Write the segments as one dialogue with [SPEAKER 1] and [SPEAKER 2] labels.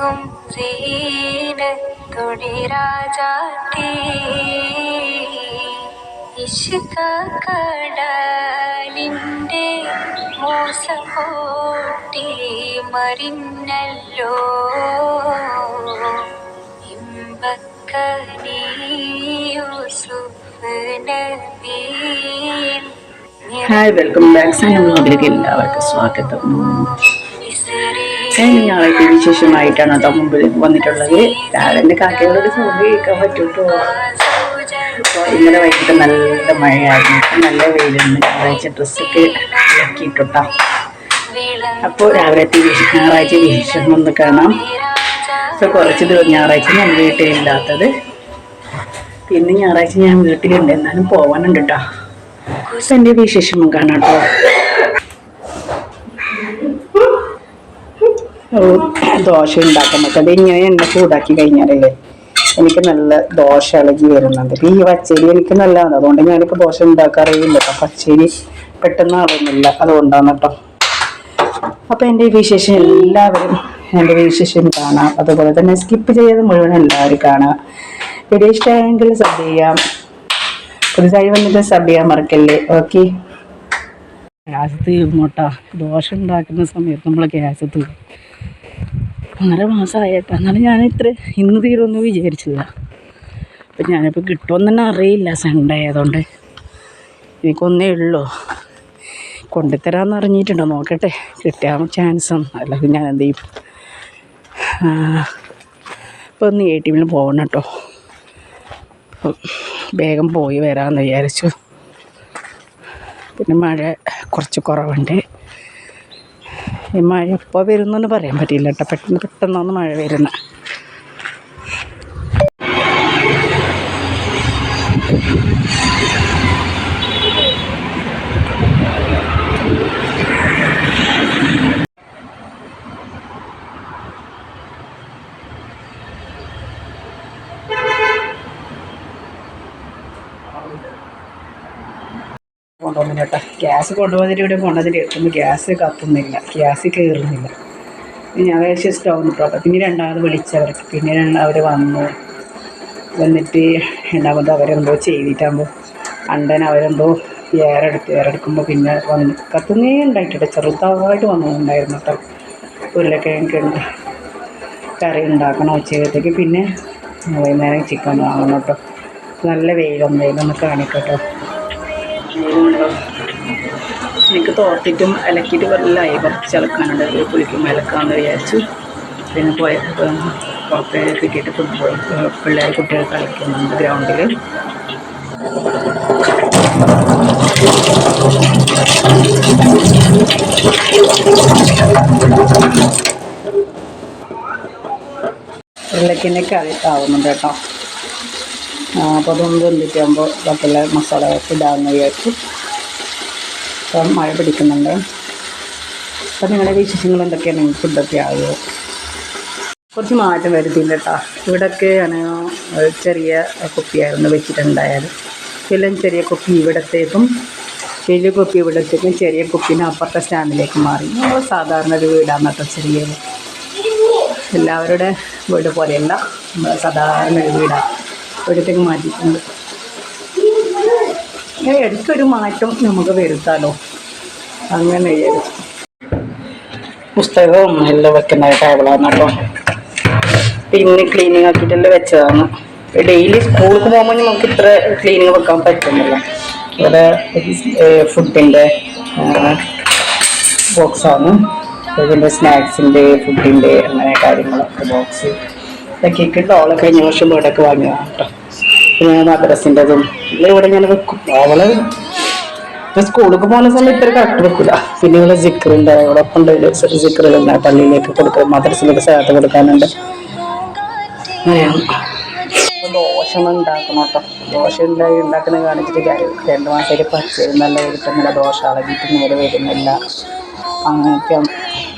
[SPEAKER 1] വിളങ്ങും സീനത്തൊടിരാജാത്തി ഇഷ്ക കടലിന്റെ മോസപ്പോട്ടി മറിഞ്ഞല്ലോ.
[SPEAKER 2] Hi welcome back. സൈൻ ബ്ലോഗിലേക്ക് എല്ലാവർക്കും സ്വാഗതം. ഞാൻ ഞാളൊക്കെ വിശേഷമായിട്ടാണ് കേട്ടോ മുമ്പിൽ വന്നിട്ടുള്ളത്. രാവിലെ കാക്കകളോട് സൗണ്ട് കേൾക്കാൻ പറ്റൂട്ടോ? അപ്പോൾ ഇന്നലെ വൈകിട്ട് നല്ല മഴയായിരുന്നു. നല്ല വെയിലുണ്ട്. ഞായറാഴ്ച ഡ്രസ്സൊക്കെ ഇറക്കിയിട്ടുട്ടാ അപ്പോൾ രാവിലത്തെ ഞായറാഴ്ച വിശേഷം ഒന്ന് കാണാം. ഇപ്പോൾ കുറച്ച് ദിവസം ഞായറാഴ്ച ഞാൻ വീട്ടിലില്ലാത്തത് പിന്നെ ഞായറാഴ്ച ഞാൻ വീട്ടിലുണ്ട്. എന്നാലും പോകാനുണ്ട് കേട്ടോ എന്റെ വിശേഷം കാണാം കേട്ടോ ദോശ ഉണ്ടാക്കാൻ പറ്റും. അത് ഇങ്ങനെ എണ്ണ ചൂടാക്കി കഴിഞ്ഞാലല്ലേ എനിക്ക് നല്ല ദോശ ഇളകി വരുന്നുണ്ട്. ഈ പച്ചരി എനിക്ക് നല്ലതാണ്. അതുകൊണ്ട് ഞാനിപ്പോൾ ദോശ ഉണ്ടാക്കാറില്ല പച്ചരി പെട്ടെന്ന് ആവുന്നില്ല അതുകൊണ്ടാണ് കേട്ടോ. അപ്പോൾ എന്റെ ഈ വിശേഷം എല്ലാവരും എന്റെ വിശേഷം കാണാം. അതുപോലെ തന്നെ സ്കിപ്പ് ചെയ്ത് മുഴുവൻ എല്ലാവരും കാണാം. വീഡിയോ ഇഷ്ടമായെങ്കിൽ സബ് ചെയ്യാം. പുതുതായി വന്നിട്ട് സബ് ചെയ്യാൻ മറക്കല്ലേ? ഓക്കെ ഗ്യാസ് തീർന്നോട്ടാ ദോശ ഉണ്ടാക്കുന്ന സമയത്ത് നമ്മൾ ഗ്യാസ് തീർന്നു ഒന്നര മാസമായിട്ട് എന്നാലും ഞാൻ ഇത്ര ഇന്ന് തീരുമെന്ന് വിചാരിച്ചില്ല. അപ്പം ഞാനിപ്പോൾ കിട്ടുമെന്ന് തന്നെ അറിയില്ല സൺഡേ ആയതുകൊണ്ട്. എനിക്കൊന്നേ ഉള്ളൂ. കൊണ്ടുത്തരാമെന്ന് അറിഞ്ഞിട്ടുണ്ടോ. നോക്കട്ടെ കിട്ടാൻ ചാൻസ് അല്ലെങ്കിൽ ഞാൻ എന്ത് ചെയ്യും? ഇപ്പോൾ ഒന്ന് എ ടി എമ്മിൽ പോകണം കേട്ടോ വേഗം പോയി വരാമെന്ന് വിചാരിച്ചു. പിന്നെ മഴ കുറച്ച് കുറവുണ്ട്. ഈ മഴ എപ്പോൾ വരുന്നെന്ന് പറയാൻ പറ്റില്ല കേട്ടോ പെട്ടെന്ന് പെട്ടെന്നാണ് മഴ വരുന്നത് കൊണ്ടുവന്നില്ല കേട്ടോ. ഗ്യാസ് കൊണ്ടുവന്നിട്ട് ഇവിടെ കൊണ്ടുവന്നിട്ട് എടുക്കുമ്പോൾ ഗ്യാസ് കത്തുന്നില്ല. ഗ്യാസ് കയറുന്നില്ല. ഞാൻ വിചാരിച്ച സ്റ്റൗ കേട്ടോ പിന്നെ രണ്ടാമത് വിളിച്ചവർക്ക്. പിന്നെ അവർ വന്നു. വന്നിട്ട് രണ്ടാമത് അവരെന്തോ ചെയ്തിട്ടാകുമ്പോൾ അണ്ടൻ അവരെന്തോ ഏറെടുത്ത് ഏറെടുക്കുമ്പോൾ പിന്നെ വന്ന് കത്തുന്നേ ഉണ്ടായിട്ടില്ല. ചെറുതായിട്ട് വന്നിട്ടുണ്ടായിരുന്നു കേട്ടോ. ഉരുളക്കിഴങ്ങ് കറി ഉണ്ടാക്കണം ഉച്ചയ്ക്കത്തേക്ക് പിന്നെ വൈകുന്നേരം ചിക്കൻ വാങ്ങണം കേട്ടോ. നല്ല വെയിലൊന്നും വെയിലൊന്ന് കാണിക്കട്ടോ എനിക്ക് തോട്ടിട്ടും അലക്കിയിട്ട് വെള്ളമായി കുറച്ച് ഇളക്കാനുണ്ട്. അത് കുളിക്കുമ്പോൾ അലക്കാമെന്ന് വിചാരിച്ചു. പിന്നെ പോയപ്പോൾ പുറത്ത് കിട്ടിയിട്ട് ഫുട്ബോൾ പിള്ളേർ കുട്ടികൾ കളിക്കുന്നുണ്ട് ഗ്രൗണ്ടിൽ ഉരുളക്കിന്റെ കറി ആവുന്നുണ്ട് കേട്ടോ. അപ്പോൾ അതൊന്ന് വെന്തിട്ടാകുമ്പോൾ ബാക്കിയുള്ള മസാല ഇടാമെന്ന് വിചാരിച്ചു. അപ്പം മഴ പിടിക്കുന്നുണ്ട്. അപ്പം നിങ്ങളുടെ വിശേഷങ്ങൾ എന്തൊക്കെയാണ്? ഫുഡൊക്കെ ആകുമോ കുറച്ച് മാറ്റം വരുത്തിയില്ല കേട്ടോ ഇവിടെയൊക്കെ ഞാൻ ചെറിയ കുപ്പിയായിരുന്നു വെച്ചിട്ടുണ്ടായത്. എല്ലാം ചെറിയ കുപ്പി ഇവിടത്തേക്കും വലിയ കുപ്പി ഇവിടത്തേക്കും ചെറിയ കുപ്പീനെ അപ്പുറത്തെ സ്റ്റാൻഡിലേക്ക് മാറി. നമ്മൾ സാധാരണ ഒരു വീടാണ് കേട്ടോ ചെറിയത്. എല്ലാവരുടെ വീട് പോലെയല്ല. നമ്മൾ സാധാരണ ഒരു വീടാണ്. ഇവിടത്തേക്ക് മാറ്റിയിട്ടുണ്ട്. ഇടയ്ക്കൊരു മാറ്റം നമുക്ക് വരുത്താലോ? അങ്ങനെ പുസ്തകവും എല്ലാം വെക്കുന്ന ടേബിളാണ് കേട്ടോ. പിന്നെ ക്ലീനിങ് ആക്കിയിട്ടെല്ലാം വെച്ചതാണ്. ഡെയിലി സ്കൂളിൽ പോകുമ്പോൾ നമുക്ക് ഇത്ര ക്ലീനിങ് വെക്കാൻ പറ്റുന്നില്ല. ഇവിടെ ഫുഡിന്റെ ബോക്സാണ് ഇതിന്റെ സ്നാക്സിന്റെ ഫുഡിന്റെ അങ്ങനെ കാര്യങ്ങളൊക്കെ ബോക്സ് ഇതൊക്കെ ഓളൊക്കെ കഴിഞ്ഞ വർഷം വീടൊക്കെ വാങ്ങിയതാണ് കേട്ടോ. പിന്നെ മദ്രസിന്റെതും. ഇവിടെ ഞാൻ വെക്കും. അവൾ സ്കൂളിലേക്ക് പോകുന്ന സമയത്ത് ഇത്ര കറക്റ്റ് വെക്കില്ല പിന്നെ ഇവിടെ ജിക്കറുണ്ട് അവിടെ കൊണ്ട് ജിക്കറുകളുണ്ട് പള്ളിയിലേക്ക് കൊടുക്കും മദ്രസിലേക്ക് സ്ഥലത്ത് കൊടുക്കാനുണ്ട്. അങ്ങനെയാണ് ദോശ ഉണ്ടാക്കണം കേട്ടോ. ദോശ ഉണ്ടായി ഉണ്ടാക്കുന്ന കാണിച്ചിട്ട് കാര്യം രണ്ട് പച്ചരി നല്ല കിട്ടുന്നില്ല ദോശ അളകിയിട്ട് നേരെ വരുന്നില്ല. അങ്ങനെയൊക്കെ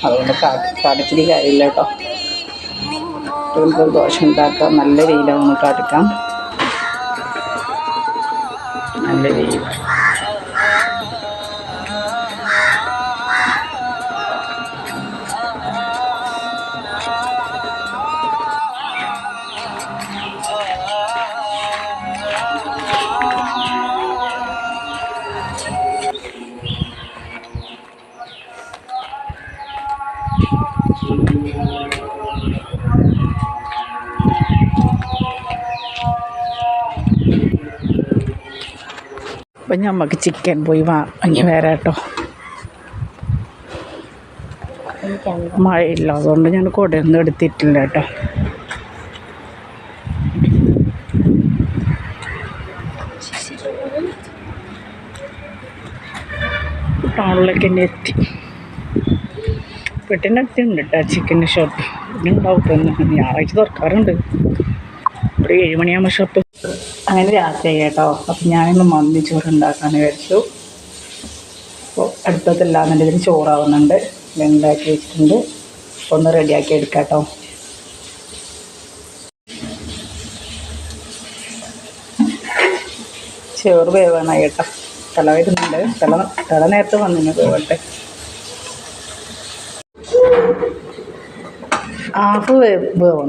[SPEAKER 2] അതുകൊണ്ട് കാണിച്ചിട്ട് കാര്യമില്ല കേട്ടോ. ദോശ ഉണ്ടാക്കാം. നല്ല രീതിയിലാണ് കാട്ടിക്കാം നല്ല അപ്പം ഞമ്മക്ക് ചിക്കൻ പോയി വാങ്ങി വരാം കേട്ടോ. മഴയില്ല അതുകൊണ്ട് ഞാൻ കൊടയൊന്നും എടുത്തിട്ടില്ല കേട്ടോ. ടൗണിലേക്ക് തന്നെ എത്തി. വീട്ടിന്റെ അടുത്തുണ്ട് കേട്ടോ ചിക്കൻ ഷോപ്പ് ഉണ്ടാവും ഞായറാഴ്ച തുറക്കാറുണ്ട്. ഒരു ഏഴ് മണിയാകുമ്പോൾ ഷോപ്പ് അങ്ങനെ രാത്രിയായി കേട്ടോ. അപ്പം ഞാനിന്ന് മന്തി ചോറ് ഉണ്ടാക്കാൻ വിചാരിച്ചു അപ്പോൾ അടുപ്പത്തില്ലാന്നുണ്ടെങ്കിൽ ചോറാവുന്നുണ്ട്. ഉണ്ടാക്കി വെച്ചിട്ടുണ്ട്. ഒന്ന് റെഡിയാക്കി എടുക്കാട്ടോ കേട്ടോ. ചോറ് വേവാനായി കേട്ടോ. തല വരുന്നുണ്ട് തല തല നേരത്തെ വന്നിന് വേവട്ടെ. ഹാഫ്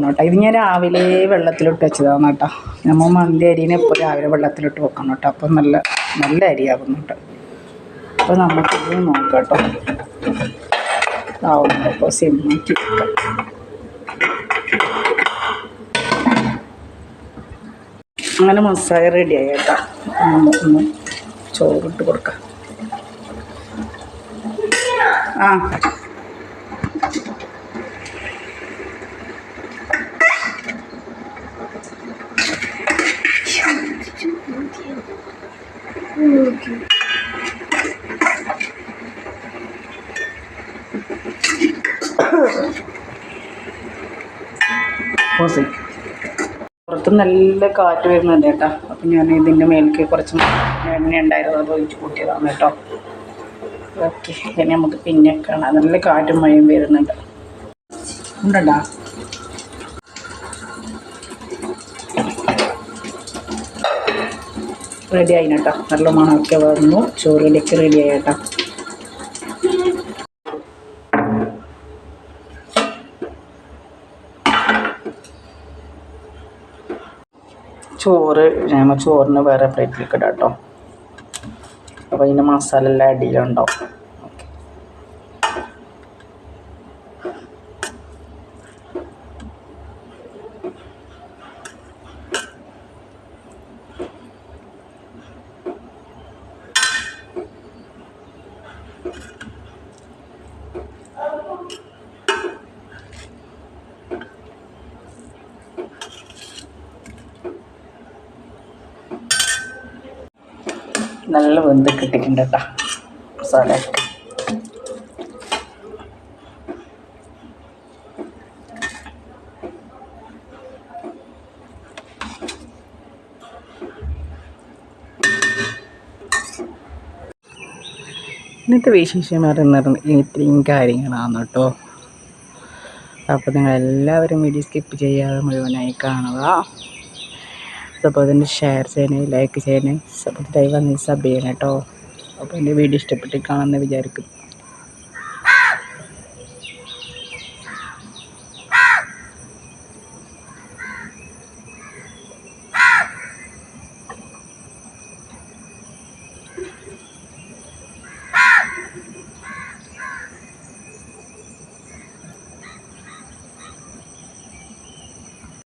[SPEAKER 2] കേട്ടോ ഇത് ഞാൻ രാവിലെ വെള്ളത്തിലിട്ട് വെച്ചതാണ് കേട്ടോ. നമ്മൾ മന്തി അരിനെ ഇപ്പോൾ രാവിലെ വെള്ളത്തിലിട്ട് വെക്കണം കേട്ടോ അപ്പം നല്ല നല്ല അരിയാകും കേട്ടോ അപ്പോൾ നമുക്ക് ഇത് നോക്കാം കേട്ടോ ആവുന്നുണ്ട് അപ്പോൾ സിമ്മാക്കി. അങ്ങനെ മസാല റെഡിയായി കേട്ടോ. നമുക്കൊന്ന് ചോറിട്ട് കൊടുക്കാം. ആ പോസി പുറത്ത് നല്ല കാറ്റ് വരുന്നുണ്ട് കേട്ടോ. അപ്പം ഞാൻ ഇതിന്റെ മേലേക്ക് കുറച്ച് എണ്ണ ഉണ്ടായിരുന്നു. അത് ഒഴിച്ച് കൂട്ടിയതാണ് കേട്ടോ. ഓക്കെ ഇനി നമുക്ക് പിന്നെ കാണാം. നല്ല കാറ്റും മഴയും വരുന്നുണ്ട്. ഉണ്ടോ റെഡി ആയി കേട്ടോ. നല്ല മണമൊക്കെ വന്നു. ചോറിലേക്ക് റെഡി ആയി കേട്ടോ. ചോറ് ഞങ്ങൾ ചോറിന് വേറെ പ്ലേറ്റിലേക്ക് ഇടാം കേട്ടോ അപ്പോൾ അതിന്റെ മസാല എല്ലാം അടിയിലുണ്ടാവും. ഓക്കെ നല്ല വെന്ത് കിട്ടിയിട്ടുണ്ട് കേട്ടോ. മസാല ഇന്നത്തെ വിശേഷം പറയുന്ന ഇത്രയും കാര്യങ്ങളാണ് കേട്ടോ. അപ്പോൾ നിങ്ങൾ എല്ലാവരും വീഡിയോ സ്കിപ്പ് ചെയ്യാതെ മുഴുവനായി കാണുക. അതുപോലെ തന്നെ ഷെയർ ചെയ്യണേ ലൈക്ക് ചെയ്യണേ സബ്സ്ക്രൈബ് വന്ന് സബ് ചെയ്യണം കേട്ടോ അപ്പോൾ എന്റെ വീഡിയോ ഇഷ്ടപ്പെട്ട് കാണുമെന്ന് വിചാരിക്കും